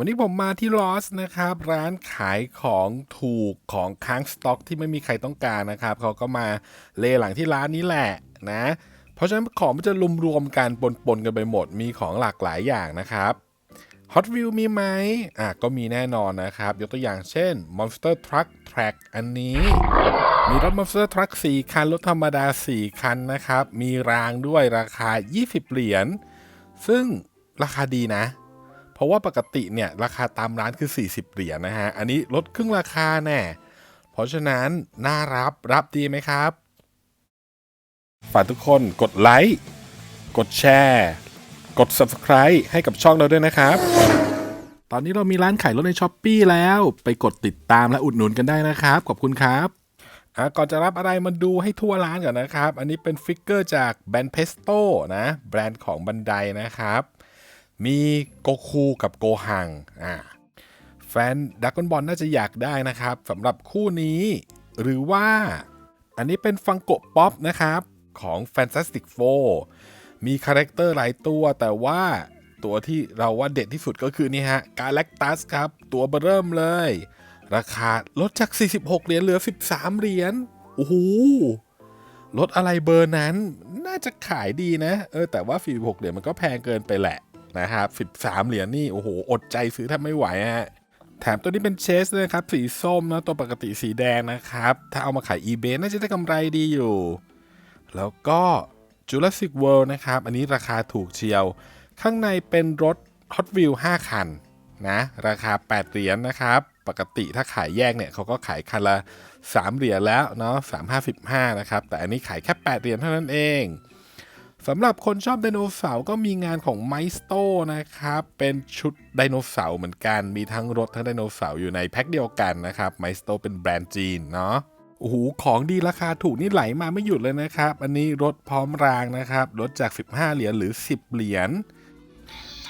วันนี้ผมมาที่ลอสนะครับ ร้านขายของถูกของค้างสต็อกที่ไม่มีใครต้องการนะครับ เขาก็มาเลหลังที่ร้านนี้แหละนะ เพราะฉะนั้นของมันจะรวมรวมๆกันปนๆกันไปหมดมีของหลากหลายอย่างนะครับ Hot Wheel มีไหมอะก็มีแน่นอนนะครับ ยกตัวอย่างเช่น Monster Truck Track อันนี้ มีรถ Monster Truck 4 คัน รถธรรมดา 4 คันนะครับ มีรางด้วยราคา 20 เหรียญ ซึ่งราคาดีนะ เพราะว่าปกติเนี่ยราคาตามร้านคือ 40 เหรียญนะฮะ อันนี้ลดครึ่งราคาแน่ เพราะฉะนั้นน่ารับรับดีไหมครับ ฝากทุกคนกดไลค์ กดแชร์ กด Subscribe ให้กับช่องเราด้วยนะครับ ตอนนี้เรามีร้านขายรถในช้อปปีแล้ว ไปกดติดตามและอุดหนุนกันได้นะครับ ขอบคุณครับอะก่อนจะรับอะไรมาดูให้ทั่วร้านก่อนนะครับ อันนี้เป็นฟิกเกอร์จากแบรนด์เพสโตนะ แบรนด์ของบันไดนะครับ มีโกคูกับโกหังอ่าแฟนดักกอนบอลน่าจะอยากได้นะครับสำหรับคู่นี้ หรือว่าอันนี้เป็นฟังโกป๊อปนะครับของ Fantastic Four มีคาแรคเตอร์หลายตัวแต่ว่าตัวที่เราว่าเด็ดที่สุดก็คือนี่ฮะกาแล็กตัสครับ ตัวเบอร์เริ่มเลย ราคาลดจาก 46 เหรียญเหลือ 13 เหรียญโอ้โหลดอะไรเบอร์นั้น น่าจะขายดีนะ เออแต่ว่า46เหรียญมันก็แพงเกินไปแหละ นะครับ13 เหรียญนี่โอ้โหอดใจซื้อแทบไม่ไหวฮะแถมตัวนี้เป็นเชสด้วยนะครับ สีส้มนะตัวปกติสีแดงนะครับ ถ้าเอามาขาย eBay น่าจะได้กำไรดีอยู่ แล้วก็ Jurassic World นะครับ อันนี้ราคาถูกเชียว ข้างในเป็นรถ Hot Wheel 5 คันนะ ราคา 8 เหรียญนะครับ ปกติถ้าขายแยกเนี่ยเขาก็ขายคันละ 3 เหรียญแล้วเนาะ355 นะครับ แต่อันนี้ขายแค่ 8 เหรียญเท่านั้นเอง สำหรับคนชอบไดโนเสาร์ก็มีงานของไมสโตนะครับ เป็นชุดไดโนเสาร์เหมือนกัน มีทั้งรถทั้งไดโนเสาร์อยู่ในแพ็คเดียวกันนะครับไมสโตเป็นแบรนด์จีนเนาะโอ้โหของดีราคาถูกนี่ไหลมาไม่หยุดเลยนะครับ อันนี้รถพร้อมรางนะครับลดจาก 15 เหรียญหรือ 10 เหรียญ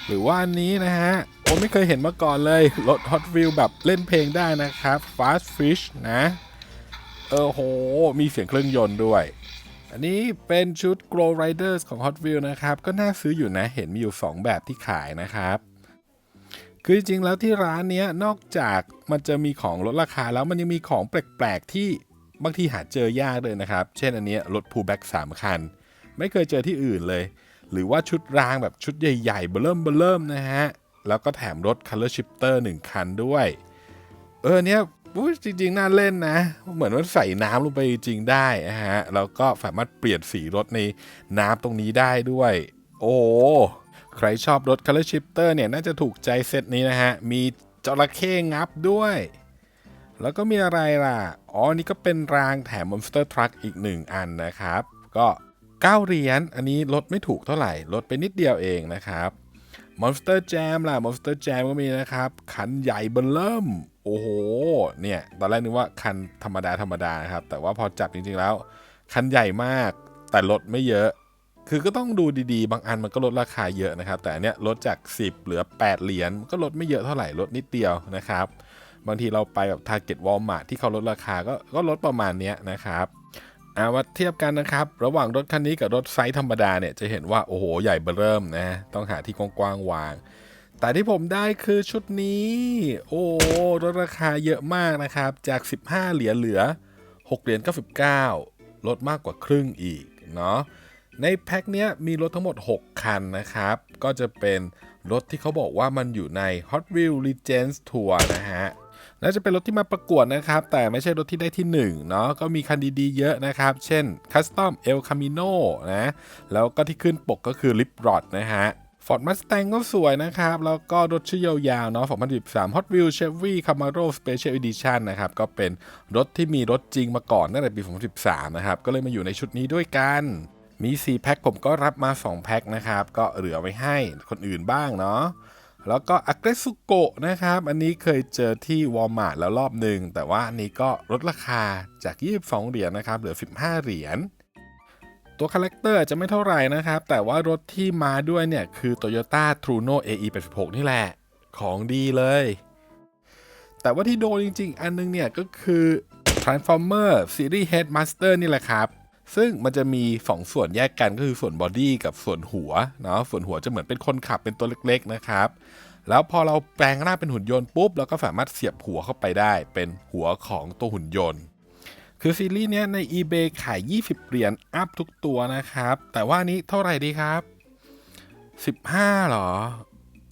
หรือว่าอันนี้นะฮะผมไม่เคยเห็นมาก่อนเลยรถ Hot Wheel แบบเล่นเพลงได้นะครับ Fast Fish นะ เออโห มีเสียงเครื่องยนต์ด้วย อันนี้เป็นชุด Glow Riders ของ Hot Wheels นะครับ ก็น่าซื้ออยู่นะ เห็นมีอยู่ 2 แบบที่ขายนะครับ คือจริงๆแล้วที่ร้านนี้นอกจากมันจะมีของลดราคาแล้วมันยังมีของแปลกๆ ที่บางทีหาเจอยากเลยนะครับ เช่นอันนี้รถพูแบ็กสามคัน ไม่เคยเจอที่อื่นเลย หรือว่าชุดรางแบบชุดใหญ่ๆเบลเริ่มเบลเริ่มนะฮะ แล้วก็แถมรถ Color Shifter 1 คันด้วย เออเนี้ย จริงๆ น่าเล่นนะ เหมือนว่าใส่น้ำลงไปจริงได้นะฮะ แล้วก็สามารถเปลี่ยนสีรถในน้ำตรงนี้ได้ด้วย โอ้ใครชอบรถ Color Shifter เนี่ย น่าจะถูกใจเซตนี้นะฮะ มีจระเข้งับด้วย แล้วก็มีอะไรล่ะ อ๋อ นี่ก็เป็นรางแถม Monster Truck อีกหนึ่งอันนะครับ ก็ 9 เหรียญ อันนี้ลดไม่ถูกเท่าไหร่ ลดไปนิดเดียวเองนะครับ Monster Jam ล่ะ Monster Jam ก็มีนะครับ คันใหญ่เบนเริ่ม โอ้โห เนี่ย ตอนแรกนึกว่าคันธรรมดาธรรมดานะครับ แต่ว่าพอจับจริงๆแล้ว คันใหญ่มาก แต่ลดไม่เยอะ คือก็ต้องดูดีๆ บางอันมันก็ลดราคาเยอะนะครับ แต่อันเนี้ยลดจาก 10 เหลือ 8 เหรียญ ก็ลดไม่เยอะเท่าไหร่ ลดนิดเดียวนะครับ บางทีเราไปแบบ Target Walmart ที่เขาลดราคาก็ก็ลดประมาณเนี้ยนะครับ อามาเทียบกันนะครับ ระหว่างรถคันนี้กับรถไซส์ธรรมดาเนี่ยจะเห็นว่าโอ้โหใหญ่เบ้อเริ่มนะต้องหาที่กว้างๆวาง แต่ที่ผมได้คือชุดนี้ โอ้ลดราคาเยอะมากนะครับ จาก 15 เหรียญเหลือ 6 เหรียญ99 ลดมากกว่าครึ่งอีกเนาะในแพ็คเนี้ยมีรถทั้งหมด 6 คันนะครับ ก็จะเป็นรถที่เขาบอกว่ามันอยู่ใน Hot Wheels Legends Tour นะฮะ น่าจะเป็นรถที่มาประกวดนะครับ แต่ไม่ใช่รถที่ได้ที่1เนาะก็มีคันดีๆเยอะนะครับ เช่น Custom El Camino นะแล้วก็ที่ขึ้นปกก็คือ Lip Rod นะฮะ Ford Mustang ก็สวยนะครับ แล้วก็รถชื่อยาวๆเนาะ2013 Hot Wheels Chevy Camaro Special Edition นะครับ ก็เป็นรถที่มีรถจริงมาก่อนตั้งแต่ปี2013 นะครับ ก็เลยมาอยู่ในชุดนี้ด้วยกัน มี 4 แพ็คผมก็รับมา 2 แพ็คนะครับ ก็เหลือไว้ให้คนอื่นบ้างเนาะ แล้วก็อ g เกรสุโกะนะครับ อันนี้เคยเจอที่วอลมาร์ทแล้วรอบหนึ่ง แต่ว่าอันนี้ก็ลดราคาจาก 22 เหรียญนะครับ เหลือ 15 เหรียญ ตัวคาแรคเตอร์จจะไม่เท่าไหร่นะครับ แต่ว่ารถที่มาด้วยเนี่ย คือ Toyota Truno AE86 นี่แหละ ของดีเลย แต่ว่าที่โดนจริง ๆ อันนึงเนี่ย ก็คือ Transformer Series Headmaster นี่แหละครับ ซึ่งมันจะมี 2 ส่วนแยกกันก็คือส่วนบอดี้กับส่วนหัวเนาะส่วนหัวจะเหมือนเป็นคนขับเป็นตัวเล็กๆนะครับ แล้วพอเราแปลงร่างเป็นหุ่นยนต์ปุ๊บเราก็สามารถเสียบหัวเข้าไปได้ เป็นหัวของตัวหุ่นยนต์ คือซีรีส์เนี้ยใน eBay ขาย 20 เหรียญอัพทุกตัวนะครับ แต่ว่านี้เท่าไหร่ดีครับ 15หรอ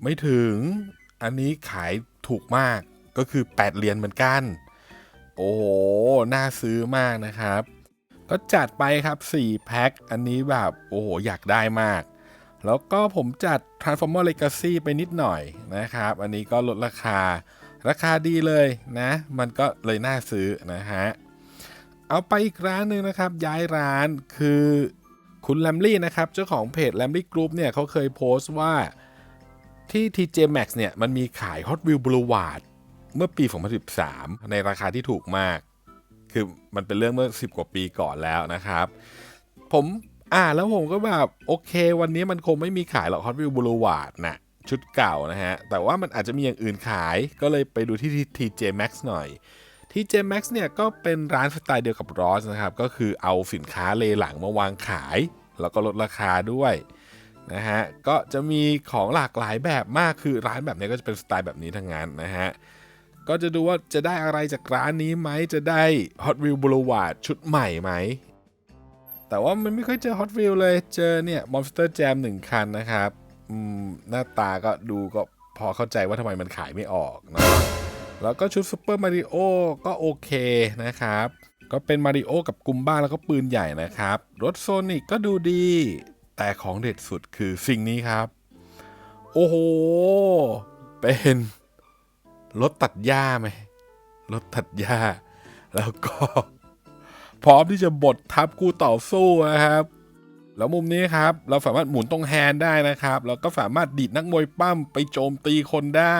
ไม่ถึง อันนี้ขายถูกมากก็คือ 8 เหรียญเหมือนกัน โอ้โหน่าซื้อมากนะครับ ก็จัดไปครับ 4 แพ็ค อันนี้แบบโอ้โหอยากได้มาก แล้วก็ผมจัด Transformer Legacy ไปนิดหน่อยนะครับ อันนี้ก็ลดราคา ราคาดีเลยนะ มันก็เลยน่าซื้อนะฮะ เอาไปอีกร้านหนึ่งนะครับ ย้ายร้านคือคุณแลมลี่นะครับ เจ้าของเพจ l a m l y Group เนี่ยเขาเคยโพสต์ว่าที่ TJ Maxx เนี่ย มันมีขาย Hot Wheels Boulevard เมื่อปี 2013 ในราคาที่ถูกมาก คือมันเป็นเรื่องเมื่อ 10 กว่าปีก่อนแล้วนะครับ ผมอ่านแล้วผมก็แบบ โอเค วันนี้มันคงไม่มีขายหรอก Hot Wheels Boulevard นะชุดเก่านะฮะ แต่ว่ามันอาจจะมีอย่างอื่นขายก็เลยไปดูที่ TJ Max หน่อย TJ Max เนี่ยก็เป็นร้านสไตล์เดียวกับ Ross นะครับ ก็คือเอาสินค้าเลหลังมาวางขาย แล้วก็ลดราคาด้วยนะฮะ ก็จะมีของหลากหลายแบบมากคือร้านแบบนี้ก็จะเป็นสไตล์แบบนี้ทั้งนั้นนะฮะ ก็จะดูว่าจะได้อะไรจากร้านนี้ไหมจะได้ Hot Wheels Boulevard ชุดใหม่ไหม แต่ว่ามันไม่ค่อยเจอ Hot Wheels เลยเจอเนี่ย Monster Jam 1 คันนะครับหน้าตาก็ดูก็พอเข้าใจว่าทำไมมันขายไม่ออกเนาะแล้วก็ชุดซูเปอร์มาริโอก็โอเคนะครับ ก็เป็นมาริโอกับกุมบ้าแล้วก็ปืนใหญ่นะครับ รถโซนิกก็ดูดี แต่ของเด็ดสุดคือสิ่งนี้ครับ โอ้โห เป็น รถตัดหญ้าไหมรถตัดหญ้า แล้วก็ พร้อมที่จะบดทับคู่ต่อสู้นะครับ แล้วมุมนี้ครับ เราสามารถหมุนตรงแฮนด์ได้นะครับ แล้วก็สามารถดีดนักมวยปั้มไปโจมตีคนได้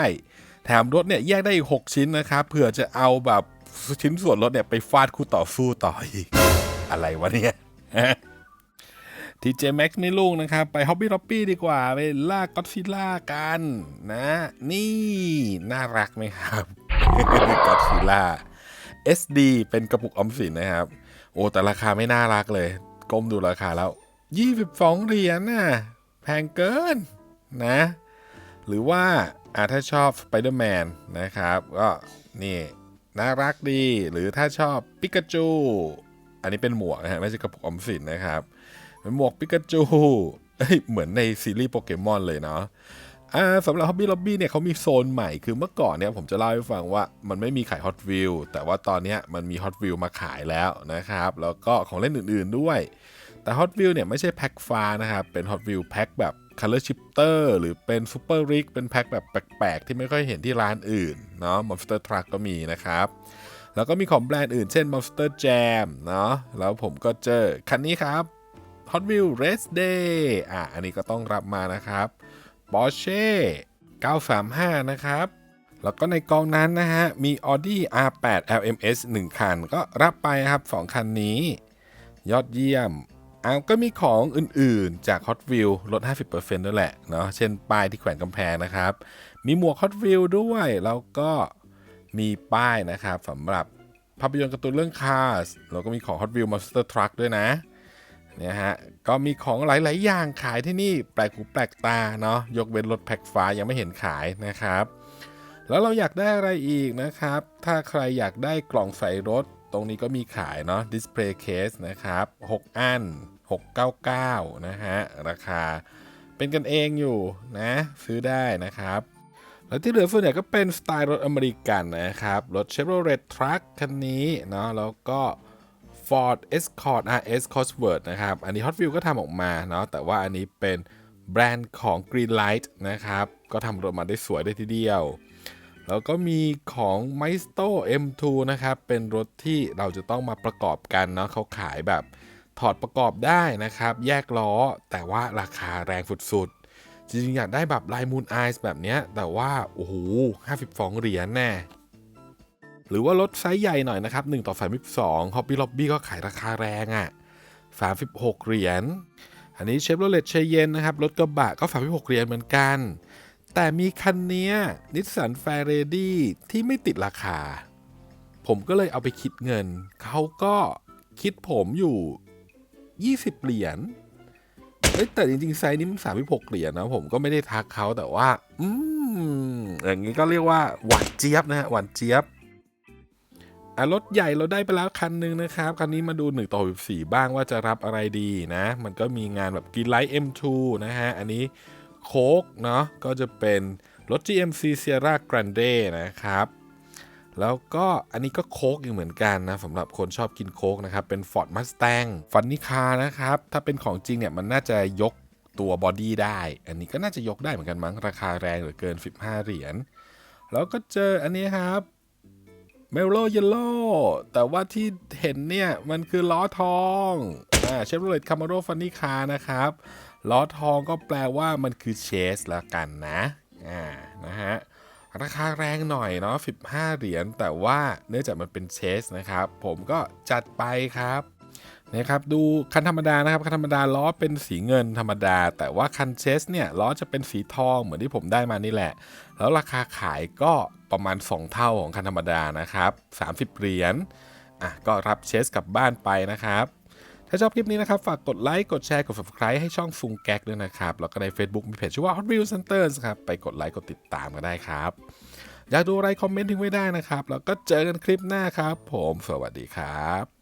แถมรถเนี่ยแยกได้อีก 6 ชิ้นนะครับเผื่อจะเอาแบบชิ้นส่วนรถเนี่ยไปฟาดคู่ต่อสู้ต่ออีก อะไรวะเนี่ย ทีเจแม็กซ์ไม่ลุงนะครับ ไปฮอบบี้ล็อบบี้ดีกว่า ไปล่าก็อดซิลล่ากันนะ นี่ น่ารักไหมครับก็อดซิลล่า SD เป็นกระปุกออมสินนะครับ โอ้ แต่ราคาไม่น่ารักเลย ก้มดูราคาแล้ว 22 เหรียญน่ะ แพงเกินนะ หรือว่าอ่าถ้าชอบ Spider-Man นะครับ ก็ นี่ น่ารักดี หรือถ้าชอบปิกาจู อันนี้เป็นหมวกนะฮะ ไม่ใช่กระปุกออมสินนะครับ หมวกปิกาจูเอ้ยเหมือนในซีรีส์โปเกมอนเลยเนาะอ่าสำหรับ Hobby Lobby เนี่ยเขามีโซนใหม่คือเมื่อก่อนเนี่ยผมจะเล่าให้ฟังว่ามันไม่มีขาย Hot Wheel แต่ว่าตอนนี้มันมี Hot Wheel มาขายแล้วนะครับ แล้วก็ของเล่นอื่นๆด้วย แต่ Hot Wheel เนี่ยไม่ใช่แพ็คฟ้านะครับ เป็น Hot Wheel แพ็คแบบ Color Shifter หรือเป็น Super Rig เป็นแพ็คแบบแปลกๆ ที่ไม่ค่อยเห็นที่ร้านอื่นเนาะ Monster Truck ก็มีนะครับแล้วก็มีของแบรนด์อื่นเช่น Monster Jam เนาะแล้วผมก็เจอคันนี้ครับ Hot Wheels Race Day อะอันนี้ก็ต้องรับมานะครับ Porsche 935 นะครับ แล้วก็ในกองนั้นนะฮะ มี Audi R8 LMS 1 คัน ก็รับไปครับ 2 คันนี้ ยอดเยี่ยมอะก็มีของอื่นๆจาก Hot Wheel ลด 50%ด้วยแหละเนาะเช่นป้ายที่แขวนกำแพงนะครับ มีหมวก Hot Wheel ด้วย แล้วก็มีป้ายนะครับสำหรับภาพยนตร์การ์ตูนเรื่อง Cars แล้วก็มีของ Hot Wheel Monster Truck ด้วยนะ นี่ยฮะก็มีของหลาย ๆ อย่างขายที่นี่แปลกหูแปลกตาเนาะยกเว้นรถแพ็คฟ้ายังไม่เห็นขายนะครับ แล้วเราอยากได้อะไรอีกนะครับ ถ้าใครอยากได้กล่องใส่รถ ตรงนี้ก็มีขายเนาะ display case นะครับ 6 อัน 699 นะฮะ ราคาเป็นกันเองอยู่นะ ซื้อได้นะครับแล้วที่เหลือส่วนใหญ่ก็เป็นสไตล์รถอเมริกันนะครับ รถ Chevrolet Truck คันนี้เนาะแล้วก็ Ford Escort RS Cosworth นะครับ อันนี้ Hot Wheels ก็ทำออกมาเนาะ แต่ว่าอันนี้เป็นแบรนด์ของ Greenlight นะครับ ก็ทำรถมาได้สวยได้ทีเดียว แล้วก็มีของ m a e s t o M2 นะครับ เป็นรถที่เราจะต้องมาประกอบกันเนาะเขาขายแบบถอดประกอบได้นะครับ แยกล้อ แต่ว่าราคาแรงสุดๆ จริงๆ อยากได้แบบลาย Moon Eyes แบบเนี้ย แต่ว่า โอ้โห 52 เหรียญแน่ หรือว่ารถไซส์ใหญ่หน่อยนะครับ1ต่อ32 Hobby Lobby ก็ขายราคาแรงอะ่ะ36 เหรียญ อันนี้ Chevrolet Cheyenne นะครับ รถกระบะก็ 36 เหรียญเหมือนกัน แต่มีคันเนี้ยนิสสัน f a r a d y ที่ไม่ติดราคา ผมก็เลยเอาไปคิดเงิน เขาก็คิดผมอยู่ 20 เหรียญเอ้แต่จริงๆ ไซส์นี้มัน36 เหรียญนะ ผมก็ไม่ได้ทักเขาแต่ว่า อืมมอย่างนี้ก็เรียกว่าหวานเจี๊ยบนะฮะหวานเจี๊ยบ อะรถใหญ่เราได้ไปแล้วคันหนึ่งนะครับคันนี้มาดู1ต่อ14บ้างว่าจะรับอะไรดีนะ มันก็มีงานแบบกินไลท์ M2 นะฮะ อันนี้โคกเนาะก็จะเป็นรถ GMC Sierra Grande นะครับ แล้วก็อันนี้ก็โคกอีกเหมือนกันนะสำหรับคนชอบกินโคกนะครับ เป็น Ford Mustang ฟันนิคานะครับ ถ้าเป็นของจริงเนี่ยมันน่าจะยกตัวบอดี้ได้ อันนี้ก็น่าจะยกได้เหมือนกันมั้ง ราคาแรงเหลือเกิน 15 เหรียญ แล้วก็เจออันนี้ครับ เมลโลเยลโล่แต่ว่าที่เห็นเนี่ย มันคือล้อทองอ่าเชฟโรเลตคาร์โรฟันนี่คานะครับ ล้อทองก็แปลว่ามันคือเชสละกันนะอ่านะฮะราคาแรงหน่อยเนาะ15 เหรียญแต่ว่าเนื่องจากมันเป็นเชสนะครับ ผมก็จัดไปครับ นะครับดูคันธรรมดานะครับคันธรรมดาล้อเป็นสีเงินธรรมดา แต่ว่าคันเชสเนี่ยล้อจะเป็นสีทองเหมือนที่ผมได้มานี่แหละ แล้วราคาขายก็ประมาณ 2 เท่าของคันธรรมดานะครับ 30 เหรียญอะก็รับเชสกลับบ้านไปนะครับ ถ้าชอบคลิปนี้นะครับ ฝากกดไลค์ กดแชร์ กด subscribe ให้ช่องซุงแก๊กด้วยนะครับ แล้วก็ใน Facebook มีเพจชื่อว่า Hot Wheels Centers ครับ ไปกดไลค์ กดติดตามกันได้ครับ อยากดูอะไรคอมเมนต์ทิ้งไว้ได้นะครับ แล้วก็เจอกันคลิปหน้าครับ ผม สวัสดีครับ